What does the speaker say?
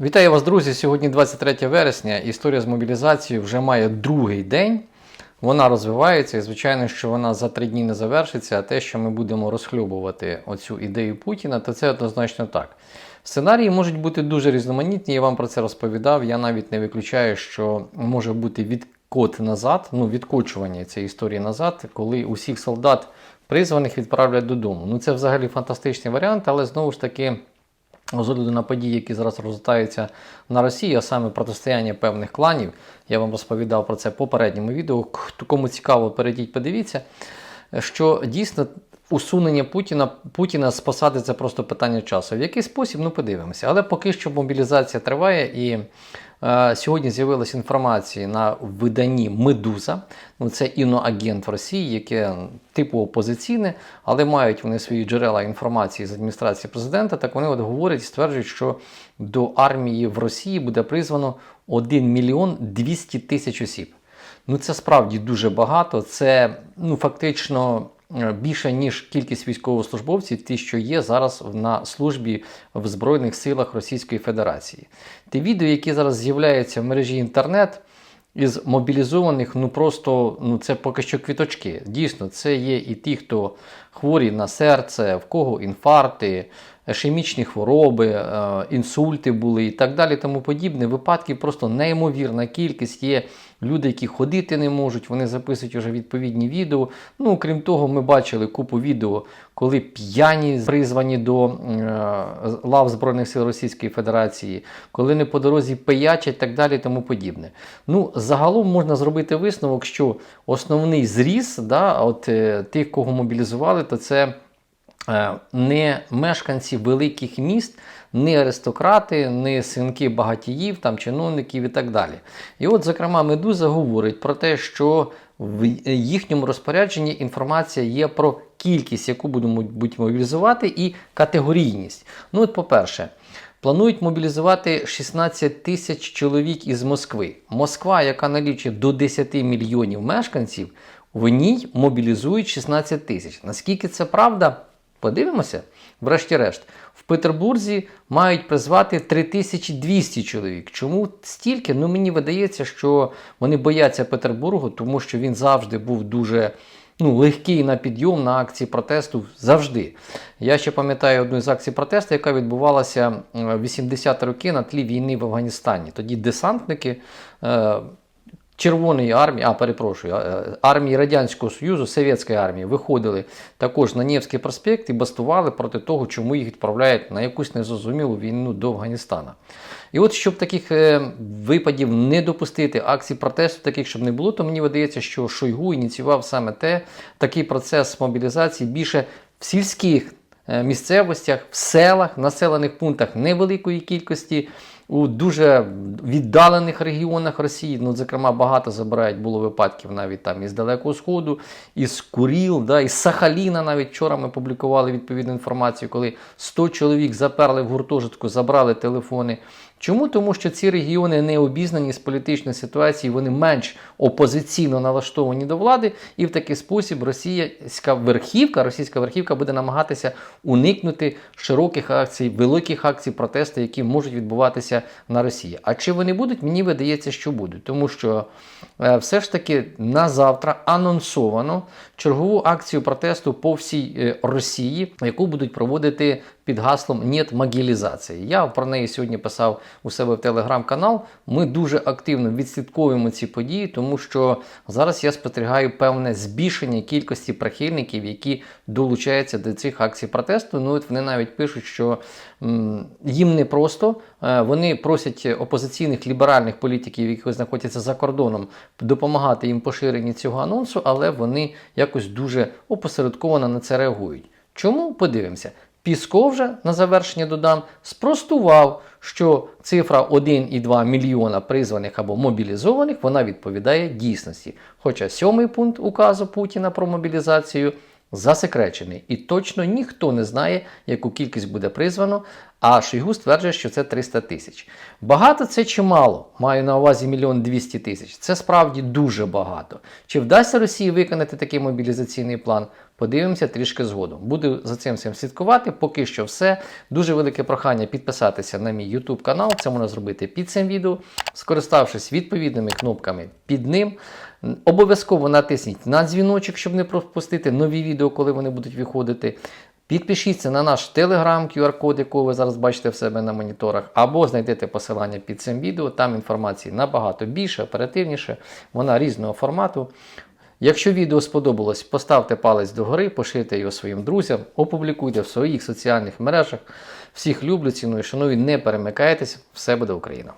Вітаю вас, друзі! Сьогодні 23 вересня. Історія з мобілізацією вже має другий день. Вона розвивається, і звичайно, що вона за три дні не завершиться. А те, що ми будемо розхлюбувати оцю ідею Путіна, то це однозначно так. Сценарії можуть бути дуже різноманітні. Я вам про це розповідав. Я навіть не виключаю, що може бути відкот назад, ну відкочування цієї історії назад, коли усіх солдат призваних відправлять додому. Ну це взагалі фантастичний варіант, але знову ж таки. З огляду на події, які зараз розгортаються на Росії, а саме протистояння певних кланів, я вам розповідав про це в попередньому відео. Кому цікаво, перейдіть, подивіться, що дійсно усунення Путіна Путіна з посади це просто питання часу. В який спосіб, ну подивимося. Але поки що мобілізація триває і. Е, Сьогодні з'явилася інформація на виданні Медуза. Ну, це іноагент в Росії, яке типу опозиційне, але мають вони свої джерела інформації з адміністрації президента. Так вони от говорять, стверджують, що до армії в Росії буде призвано 1 мільйон 200 тисяч осіб. Ну це справді дуже багато. Це ну фактично. Е, Більше ніж кількість військовослужбовців, ті, що є зараз на службі в Збройних силах Російської Федерації. Ті відео, які зараз з'являються в мережі інтернет із мобілізованих, ну просто ну це поки що квіточки. Дійсно, це є і ті, хто хворі на серце, в кого інфаркти, ішемічні хвороби, е, інсульти були і так далі. Тому подібне. Випадків просто неймовірна кількість. Є люди, які ходити не можуть, вони записують вже відповідні відео. Ну, крім того, ми бачили купу відео, коли п'яні призвані до е, лав Збройних сил Російської Федерації, коли не по дорозі пиячать і так далі, тому подібне. Ну, загалом можна зробити висновок, що основний зріз, да, от е, тих, кого мобілізували, то це. Е, не мешканці великих міст, не аристократи, не синки багатіїв, там, чиновників і так далі. І от, зокрема, Медуза говорить про те, що в їхньому розпорядженні інформація є про кількість, яку будуть мобілізувати, і категорійність. Ну, от, по-перше, Планують мобілізувати 16 тисяч чоловік із Москви. Москва, яка налічує до 10 мільйонів мешканців, в ній мобілізують 16 тисяч. Наскільки це правда? Подивимося, врешті-решт, в Петербурзі мають призвати 3200 чоловік. Чому стільки? Ну мені видається, що вони бояться Петербургу, тому що він завжди був дуже ну, легкий на підйом на акції протесту завжди. Я ще пам'ятаю одну з акцій протесту, яка відбувалася 80-ті роки на тлі війни в Афганістані. Тоді десантники. Е, Червоної армії, а перепрошую, е, армії Радянського Союзу, Совєтської армії виходили також на Невський проспект і бастували проти того, чому їх відправляють на якусь незрозумілу війну до Афганістана. І от щоб таких е, випадів не допустити, акцій протесту, таких щоб не було, то мені видається, що Шойгу ініціював саме те, такий процес мобілізації більше в сільських е, місцевостях, в селах, населених пунктах невеликої кількості у дуже віддалених регіонах Росії. Ну, зокрема, багато забирають було випадків навіть там із Далекого Сходу, із Куріл, да, із Сахаліна. Навіть вчора ми публікували відповідну інформацію, коли 100 чоловік заперли в гуртожитку, забрали телефони. Чому? Тому що ці регіони не обізнані з політичної ситуації, вони менш опозиційно налаштовані до влади, і в такий спосіб російська верхівка, російська верхівка буде намагатися уникнути широких акцій, великих акцій протесту, які можуть відбуватися на Росії. А чи вони будуть? Мені видається, що будуть, тому що е, все ж таки на завтра анонсовано чергову акцію протесту по всій е, Росії, яку будуть проводити під гаслом «Нет могилізації». Я про неї сьогодні писав у себе в телеграм-канал. Ми дуже активно відслідковуємо ці події, тому що зараз я спостерігаю певне збільшення кількості прихильників, які долучаються до цих акцій протесту. Ну от вони навіть пишуть, що їм не просто. Е, Вони просять опозиційних ліберальних політиків, які знаходяться за кордоном, допомагати їм поширенні цього анонсу, але вони якось дуже опосередковано на це реагують. Чому? Подивимося. Пісков же на завершення додам спростував, що цифра 1,2 мільйона призваних або мобілізованих вона відповідає дійсності. Хоча сьомий пункт указу Путіна про мобілізацію засекречений, і точно ніхто не знає, яку кількість буде призвано. А Шойгу стверджує, що це 300 тисяч. Багато це чи мало? Маю на увазі мільйон 200 тисяч. Це справді дуже багато. Чи вдасться Росії виконати такий мобілізаційний план? Подивимося трішки згодом. Буду за цим всім слідкувати. Поки що все. Дуже велике прохання підписатися на мій YouTube канал. Це можна зробити під цим відео, скориставшись відповідними кнопками під ним. Обов'язково натисніть на дзвіночок, щоб не пропустити нові відео, коли вони будуть виходити. Підпишіться на наш телеграм, QR-код, якого ви зараз бачите в себе на моніторах, або знайдете посилання під цим відео. Там інформації набагато більше, оперативніше, вона різного формату. Якщо відео сподобалось, поставте палець догори, поширте його своїм друзям, опублікуйте в своїх соціальних мережах. Всіх люблю, ціную, шаную, не перемикайтесь, все буде Україна!